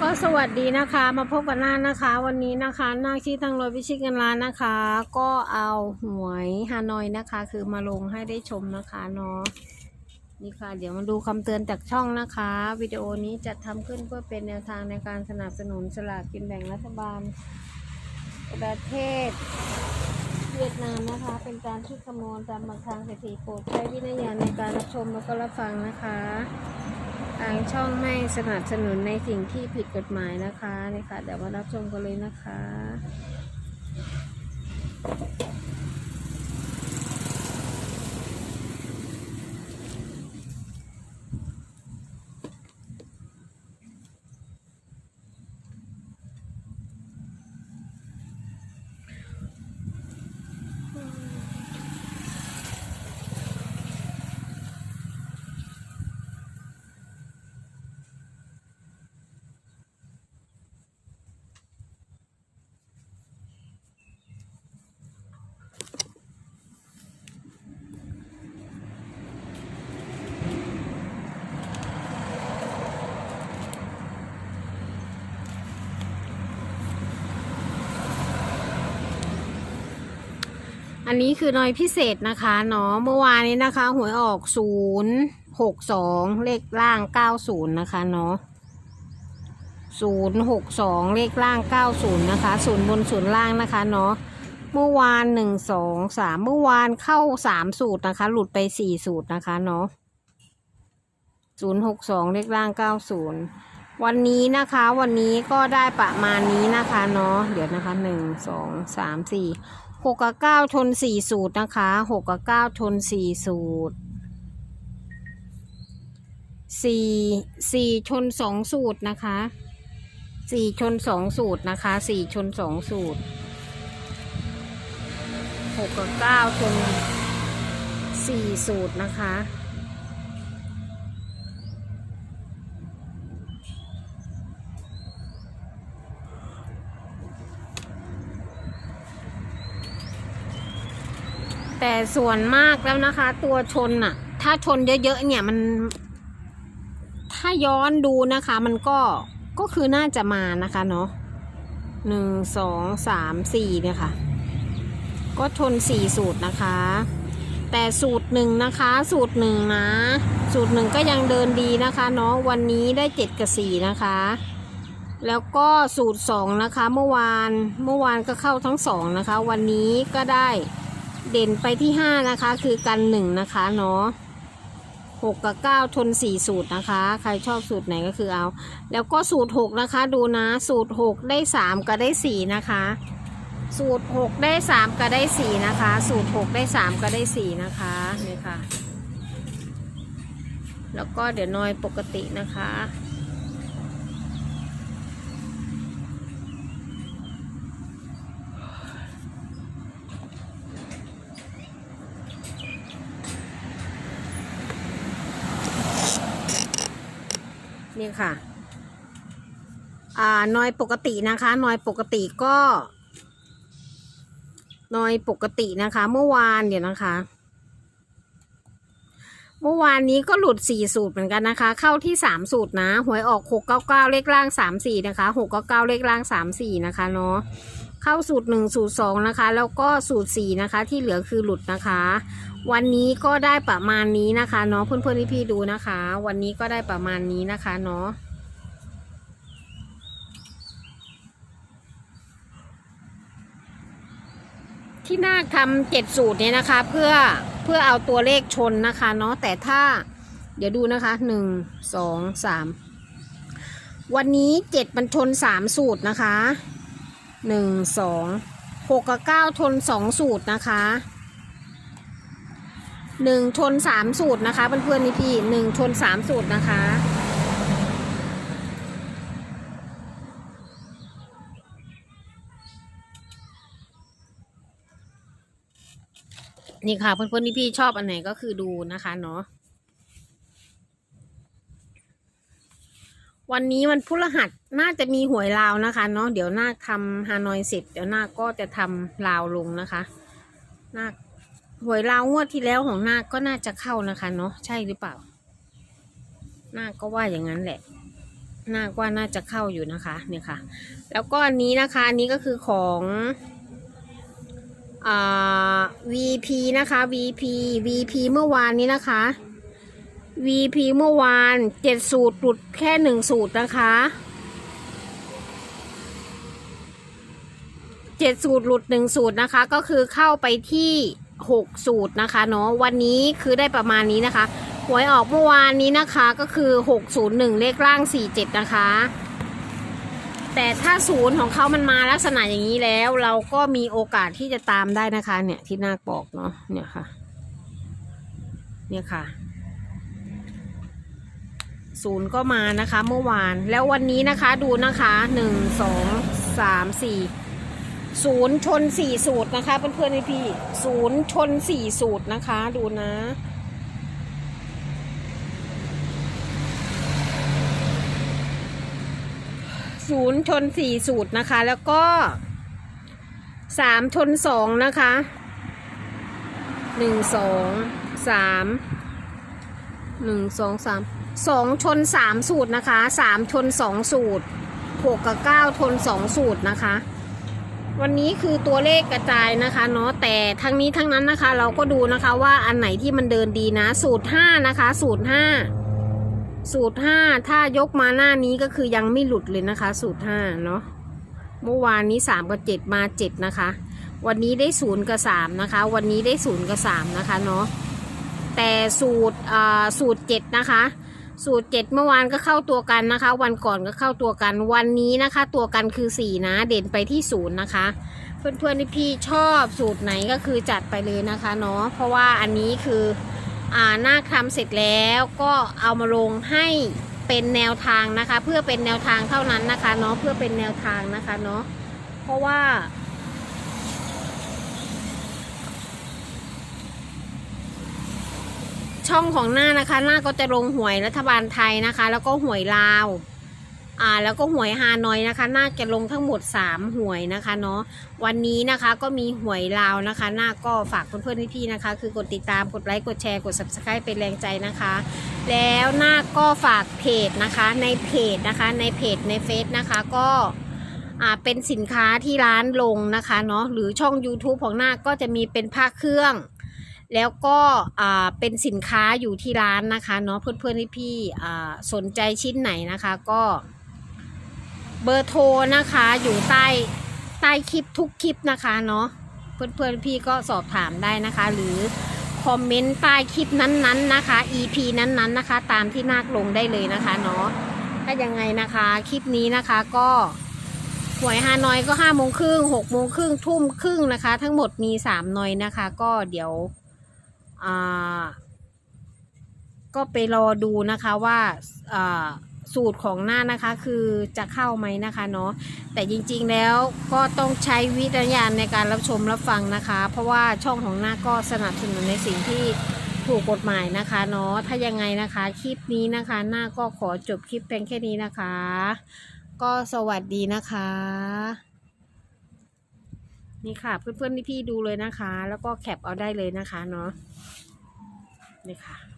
ก็สวัสดีนะคะ มาพบกับนาคนะคะ วันนี้นะคะน้าคที่ทางรถวิชิตกันร้านนะคะ ก็เอาหวยฮานอยนะคะ คือมาลงให้ได้ชมนะคะเนาะนี่ค่ะ เดี๋ยวมาดูคำเตือนจากช่องนะคะ วิดีโอนี้จะทำขึ้นเพื่อเป็นแนวทางในการสนับสนุนสลากกินแบ่งรัฐบาล ประเทศเวียดนามนะคะ เป็นการคิดคำนวณตามบางทางเศรษฐีโปรดใช้วิจารณญาณในการรับชมแล้วก็รับฟังนะคะางช่องไม่สนับสนุนในสิ่งที่ผิดกฎหมายนะคะนี่ค่ะเดี๋ยวมารับชมกันเลยนะคะ นนี้คือน้อยพิเศษนะคะเนาะเมื่อวานนี้นะคะหวยออกศูนย์หกสองเลขล่างเก้าศูนย์นะคะเนาะศูนย์หกสองเลขล่างเก้าศูนย์นะคะศูนย์บนศูนย์ล่างนะคะเนาะเมื่อวานหนึ่งสองสามเมื่อวานเข้าสามสูตรนะคะ หลุดไปสี่สูตรนะคะเนาะศูนย์หกสองเลขล่างเก้าศูนย์วันนี้นะคะวันนี้ก็ได้ประมาณนี้นะคะเนาะเดี๋ยวนะคะหนึ่งสองสามสี่ หกกับเก้าชนสี่สูตรนะคะหกกับเก้าชนสี่สูตรสี่สี่ชนสองสูตรนะคะสี่ชนสองสูตรนะคะสี่ชนสองสูตรหกกับเก้าชนสี่สูตรนะคะ แต่ส่วนมากแล้วนะคะ ตัวชนอะถ้าชนเยอะๆเนี่ยมัน ถ้าย้อนดูนะคะ มันก็ก็คือน่าจะมานะคะเนาะหนึ่งสองสามสี่เนี่ยค่ะ ก็ชนสี่สูตรนะคะ แต่สูตรหนึ่งนะคะ สูตรหนึ่งนะ สูตรหนึ่งก็ยังเดินดีนะคะเนาะวันนี้ได้เจ็ดกับสี่นะคะ แล้วก็สูตรสองนะคะ เมื่อวานเมื่อวานก็เข้าทั้งสองนะคะ วันนี้ก็ได้ เด่นไปที่ห้านะคะ คือกันหนึ่งนะคะเนาะหกกับเก้าชนสี่สูตรนะคะ ใครชอบสูตรไหนก็คือเอา แล้วก็สูตรหกนะคะ ดูนะสูตรหกได้สามก็ได้สี่นะคะ สูตรหกได้สามก็ได้สี่นะคะ สูตรหกได้สามก็ได้สี่นะคะนี่ค่ะ แล้วก็เดี๋ยวนอยปกตินะคะ นี่ค่ะ อ่านอยปกตินะคะ นอยปกติก็ นอยปกตินะคะ เมื่อวานเดี๋ยวนะคะ เมื่อวานนี้ก็หลุดสี่สูตรเหมือนกันนะคะ เข้าที่สามสูตรนะ หวยออกหกเก้าเก้าเลขล่างสามสี่นะคะหกเก้าเก้าเลขล่างสามสี่นะคะเนาะ เข้าสูตรหนึ่งสูตรสองนะคะ แล้วก็สูตรสี่นะคะ ที่เหลือคือหลุดนะคะ วันนี้ก็ได้ประมาณนี้นะคะเนาะเพื่อนๆพี่ดูนะคะ วันนี้ก็ได้ประมาณนี้นะคะเนาะที่นาคทำเจ็ดสูตรเนี่ยนะคะ เพื่อเพื่อเอาตัวเลขชนนะคะเนาะแต่ถ้าเดี๋ยวดูนะคะหนึ่งสองสามวันนี้เจ็ดมันชนสามสูตรนะคะ หนึ่งสองหกกับเก้าชนสองสูตรนะคะหนึ่งชนสามสูตรนะคะเพื่อนๆนี่พี่หนึ่งชนสามสูตรนะคะนี่ค่ะเพื่อนๆที่พี่ชอบอันไหนก็คือดูนะคะเนาะ วันนี้วันพฤหัสน่าจะมีหวยลาวนะคะเนาะเดี๋ยวนาคทำฮานอยเสร็จเดี๋ยวนาคก็จะทำลาวลงนะคะนาคหวยลาวงวดที่แล้วของนาคก็น่าจะเข้านะคะเนาะใช่หรือเปล่า นาคก็ว่าอย่างนั้นแหละน่าว่าน่าจะเข้าอยู่นะคะเนี่ยค่ะ แล้วก็อันนี้นะคะอันนี้ก็คือของอ่า VP นะคะ VP VP เมื่อวานนี้นะคะ VP เมื่อวานเจ็ดสูตรหลุดแค่หนึ่งสูตรนะคะเจ็ดสูตรหลุดหนึ่งสูตรนะคะ ก็คือเข้าไปที่หกสูตรนะคะเนาะวันนี้คือได้ประมาณนี้นะคะหวยออกเมื่อวานนี้นะคะก็คือหกศูนย์หนึ่งเลขล่างสี่เจ็ดนะคะ แต่ถ้าศูนย์ของเขามันมาลักษณะอย่างนี้แล้ว เราก็มีโอกาสที่จะตามได้นะคะ เนี่ยที่นาคบอกเนาะเนี่ยค่ะ เนี่ยค่ะ ศูนย์ก็มานะคะเมื่อวานแล้ววันนี้นะคะดูนะคะหนึ่งสองสามสี่ศูนย์ชนสี่สูตรนะคะเพื่อนๆพี่ศูนย์ชนสี่สูตรนะคะ ดูนะศูนย์ชนสี่สูตรนะคะ แล้วก็สามชนสองนะคะหนึ่งสองสามหนึ่งสองสาม สองชนสามสูตรนะคะสามชนสองสูตรหกกับเก้าชนสองสูตรนะคะ วันนี้คือตัวเลขกระจายนะคะเนาะแต่ทั้งนี้ทั้งนั้นนะคะ เราก็ดูนะคะว่าอันไหนที่มันเดินดีนะ สูตรห้านะคะ สูตรห้าสูตรห้าถ้ายกมาหน้านี้ก็คือยังไม่หลุดเลยนะคะ สูตรห้าเนาะเมื่อวานนี้สามกับเจ็ดมาเจ็ดนะคะ วันนี้ได้ศูนย์กับสามนะคะ วันนี้ได้ศูนย์กับสามนะคะเนาะแต่สูตรอ่าสูตรเจ็ดนะคะ สูตรเจ็ดเมื่อวานก็เข้าตัวกันนะคะ วันก่อนก็เข้าตัวกัน วันนี้นะคะ ตัวกันคือสี่นะ เด่นไปที่ศูนย์นะคะ เพื่อนๆที่พี่ชอบสูตรไหนก็คือจัดไปเลยนะคะเนาะ เพราะว่าอันนี้คืออ่าหน้าทำเสร็จแล้วก็เอามาลงให้เป็นแนวทางนะคะ เพื่อเป็นแนวทางเท่านั้นนะคะเนาะเพื่อเป็นแนวทางนะคะเนาะเพราะว่า ช่องของหน้านะคะ หน้าก็จะลงหวยรัฐบาลไทยนะคะ แล้วก็หวยลาว อ่า แล้วก็หวยฮานอยนะคะน่าจะลงทั้งหมด 3 หวยนะคะเนาะ วันนี้นะคะก็มีหวยลาวนะคะ หน้าก็ฝากเพื่อนๆพี่ๆนะคะ คือกดติดตามกดไลค์กดแชร์กด subscribe เป็นแรงใจนะคะ แล้วหน้าก็ฝากเพจนะคะ ในเพจนะคะ ในเพจในเฟซนะคะก็อ่าเป็นสินค้าที่ร้านลงนะคะเนาะหรือช่อง YouTube ของหน้าก็จะมีเป็นผ้าเครื่อง แล้วก็เป็นสินค้าอยู่ที่ร้านนะคะเนาะเพื่อนๆพี่ๆอ่สนใจชิ้นไหนนะคะก็เบอร์โทรนะคะอยู่ใต้ใต้คลิปทุกคลิปนะคะเนาะเพื่อนเพื่อนๆพี่ก็สอบถามได้นะคะ หรือคอมเมนต์ใต้คลิปนั้นๆนะคะ EP นั้นๆนะคะ ตามที่นาคลงได้เลยนะคะเนาะถ้ายังไงนะคะคลิปนี้นะคะก็หวยฮานอยก็ห้าโมงครึ่งหกโมงครึ่งทุ่มครึ่งนะคะ ทั้งหมดมีสามหนอยนะคะ ก็เดี๋ยว ก็ไปรอดูนะคะว่าสูตรของหน้านะคะคือจะเข้าไหมนะคะเนาะแต่จริงๆแล้วก็ต้องใช้วิจารณญาณในการรับชมรับฟังนะคะ เพราะว่าช่องของหน้าก็สนับสนุนในสิ่งที่ถูกกฎหมายนะคะเนาะถ้ายังไงนะคะคลิปนี้นะคะหน้าก็ขอจบคลิปเพียงแค่นี้นะคะ ก็สวัสดีนะคะ นี่ค่ะ เพื่อนๆที่พี่ๆดูเลยนะคะ แล้วก็แคปเอาได้เลยนะคะเนาะนี่ค่ะ